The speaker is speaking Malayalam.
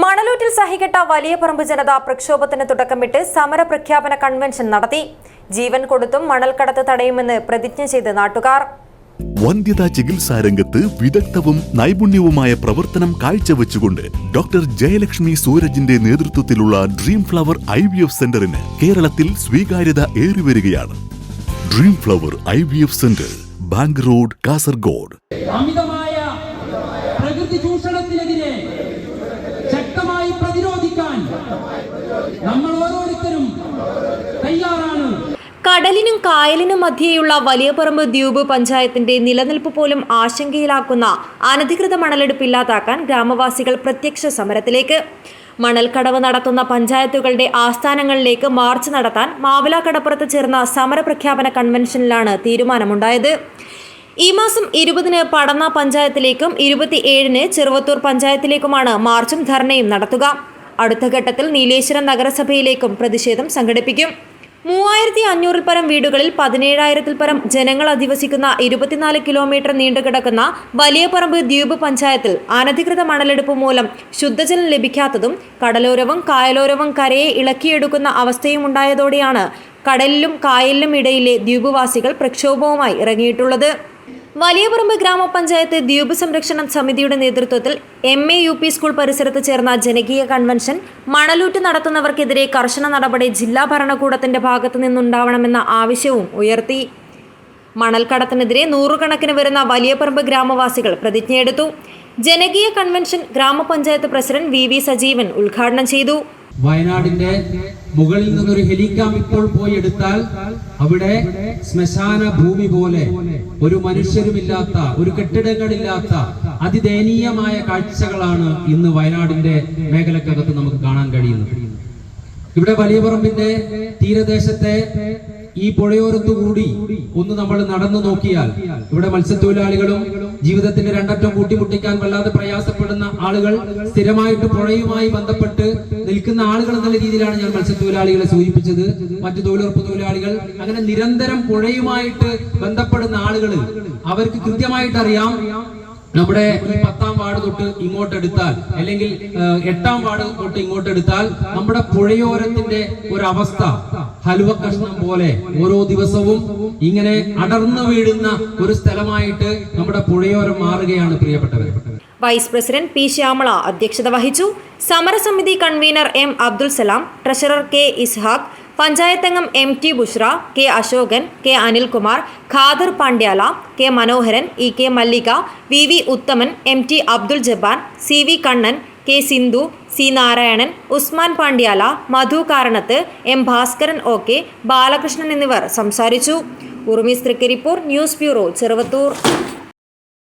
മണലൂറ്റിൽ സഹികെട്ട വലിയ പറമ്പ് ജനത പ്രക്ഷോഭത്തിന് തുടക്കമിട്ട് സമര പ്രഖ്യാപന കൺവെൻഷൻ നടത്തി. ജീവൻ കൊടുത്തും മണൽക്കടത്ത് തടയുമെന്ന് പ്രതിജ്ഞ ചെയ്ത് നാട്ടുകാർ. വന്ധ്യതാ ചികിത്സാ രംഗത്ത് വിദഗ്ധവും നൈപുണ്യവുമായ പ്രവർത്തനം കാഴ്ചവെച്ചുകൊണ്ട് ഡോക്ടർ ജയലക്ഷ്മി സൂരജിന്റെ നേതൃത്വത്തിലുള്ള dream flower I V F സെന്ററിന് കേരളത്തിൽ സ്വീകാര്യത ഏറിവരികയാണ് dream flower I V F centre bank road Kasaragod. അമിതമായ കടലിനും കായലിനും മധ്യേയുള്ള വലിയപറമ്പ് ദ്വീപ് പഞ്ചായത്തിന്റെ നിലനിൽപ്പ് പോലും ആശങ്കയിലാക്കുന്ന അനധികൃത മണലെടുപ്പ് ഇല്ലാതാക്കാൻ ഗ്രാമവാസികൾ പ്രത്യക്ഷ സമരത്തിലേക്ക്. മണൽക്കടവ് നടത്തുന്ന പഞ്ചായത്തുകളുടെ ആസ്ഥാനങ്ങളിലേക്ക് മാർച്ച് നടത്താൻ മാവില കടപ്പുറത്ത് ചേർന്ന സമരപ്രഖ്യാപന കൺവെൻഷനിലാണ് തീരുമാനമുണ്ടായത്. ഈ മാസം ഇരുപതിന് പടന്ന പഞ്ചായത്തിലേക്കും ഇരുപത്തിയേഴിന് ചെറുവത്തൂർ പഞ്ചായത്തിലേക്കുമാണ് മാർച്ചും ധർണയും നടത്തുക. അടുത്ത ഘട്ടത്തിൽ നീലേശ്വരം നഗരസഭയിലേക്കും പ്രതിഷേധം സംഘടിപ്പിക്കും. മൂവായിരത്തി അഞ്ഞൂറിൽ പരം വീടുകളിൽ പതിനേഴായിരത്തിൽ പരം ജനങ്ങൾ അധിവസിക്കുന്ന ഇരുപത്തിനാല് കിലോമീറ്റർ നീണ്ടുകിടക്കുന്ന വലിയപറമ്പ് ദ്വീപ് പഞ്ചായത്തിൽ അനധികൃത മണലെടുപ്പ് മൂലം ശുദ്ധജലം ലഭിക്കാത്തതും കടലോരവും കായലോരവും കരയെ ഇളക്കിയെടുക്കുന്ന അവസ്ഥയും ഉണ്ടായതോടെയാണ് കടലിലും കായലിലും ഇടയിലെ ദ്വീപുവാസികൾ പ്രക്ഷോഭവുമായി ഇറങ്ങിയിട്ടുള്ളത്. വലിയപറമ്പ് ഗ്രാമപഞ്ചായത്ത് ദ്വീപ് സംരക്ഷണ സമിതിയുടെ നേതൃത്വത്തിൽ M A U P school പരിസരത്ത് ചേർന്ന ജനകീയ കൺവെൻഷൻ മണലൂറ്റ് നടത്തുന്നവർക്കെതിരെ കർശന നടപടി ജില്ലാ ഭരണകൂടത്തിന്റെ ഭാഗത്തു നിന്നുണ്ടാവണമെന്ന ആവശ്യവും ഉയർത്തി. മണൽക്കടത്തിനെതിരെ നൂറുകണക്കിന് വരുന്ന വലിയപറമ്പ് ഗ്രാമവാസികൾ പ്രതിജ്ഞയെടുത്തു. ജനകീയ കൺവെൻഷൻ ഗ്രാമപഞ്ചായത്ത് പ്രസിഡന്റ് വി വി സജീവൻ ഉദ്ഘാടനം ചെയ്തു. വയനാടിന്റെ മുകളിൽ നിന്നൊരു ഹെലികാം ഇപ്പോൾ പോയി എടുത്താൽ അവിടെ ശ്മശാന ഭൂമി പോലെ ഒരു മനുഷ്യരുമില്ലാത്ത ഒരു കെട്ടിടങ്ങളില്ലാത്ത അതിദയനീയമായ കാഴ്ചകളാണ് ഇന്ന് വയനാടിന്റെ മേഖലക്കകത്ത് നമുക്ക് കാണാൻ കഴിയുന്നത്. ഇവിടെ വലിയ പറമ്പിന്റെ തീരദേശത്തെ ഈ പുഴയോരത്തുകൂടി ഒന്ന് നമ്മൾ നടന്നു നോക്കിയാൽ ഇവിടെ മത്സ്യത്തൊഴിലാളികളും ജീവിതത്തിന്റെ രണ്ടറ്റം കൂട്ടിമുട്ടിക്കാൻ വല്ലാതെ പ്രയാസപ്പെടുന്ന ആളുകൾ സ്ഥിരമായിട്ട് പുഴയുമായി ബന്ധപ്പെട്ട് നിൽക്കുന്ന ആളുകൾ എന്നുള്ള രീതിയിലാണ് ഞാൻ മത്സ്യത്തൊഴിലാളികളെ സൂചിപ്പിച്ചത്. മറ്റു തൊഴിലുറപ്പ് തൊഴിലാളികൾ അങ്ങനെ നിരന്തരം പുഴയുമായിട്ട് ബന്ധപ്പെടുന്ന ആളുകൾ അവർക്ക് കൃത്യമായിട്ട് അറിയാം നമ്മുടെ ഈ പത്താം വാർഡ് തൊട്ട് ഇങ്ങോട്ട് എടുത്താൽ അല്ലെങ്കിൽ എട്ടാം വാർഡ് തൊട്ട് ഇങ്ങോട്ട് എടുത്താൽ നമ്മുടെ പുഴയോരത്തിന്റെ ഒരു അവസ്ഥ ഹലുവ കഷ്ണം പോലെ ഓരോ ദിവസവും ഇങ്ങനെ അടർന്നു വീഴുന്ന ഒരു സ്ഥലമായിട്ട് നമ്മുടെ പുഴയോരം മാറുകയാണ് പ്രിയപ്പെട്ടവർ വൈസ് പ്രസിഡന്റ് പി ശ്യാമള അധ്യക്ഷത വഹിച്ചു. സമരസമിതി convener M Abdul Salam treasurer K Ishaq പഞ്ചായത്തംഗം M T Bushra K Ashokan K Anilkumar Khader Pandyala K Manoharan E K Mallika V V Uthaman M T Abdul Jabbar C V Kannan K Sindhu C Narayanan Usman Pandyala Madhu Karanath M Bhaskaran O K Balakrishnan എന്നിവർ സംസാരിച്ചു. ഉറുമിസ് തൃക്കരിപ്പൂർ ന്യൂസ് ബ്യൂറോ ചെറുവത്തൂർ.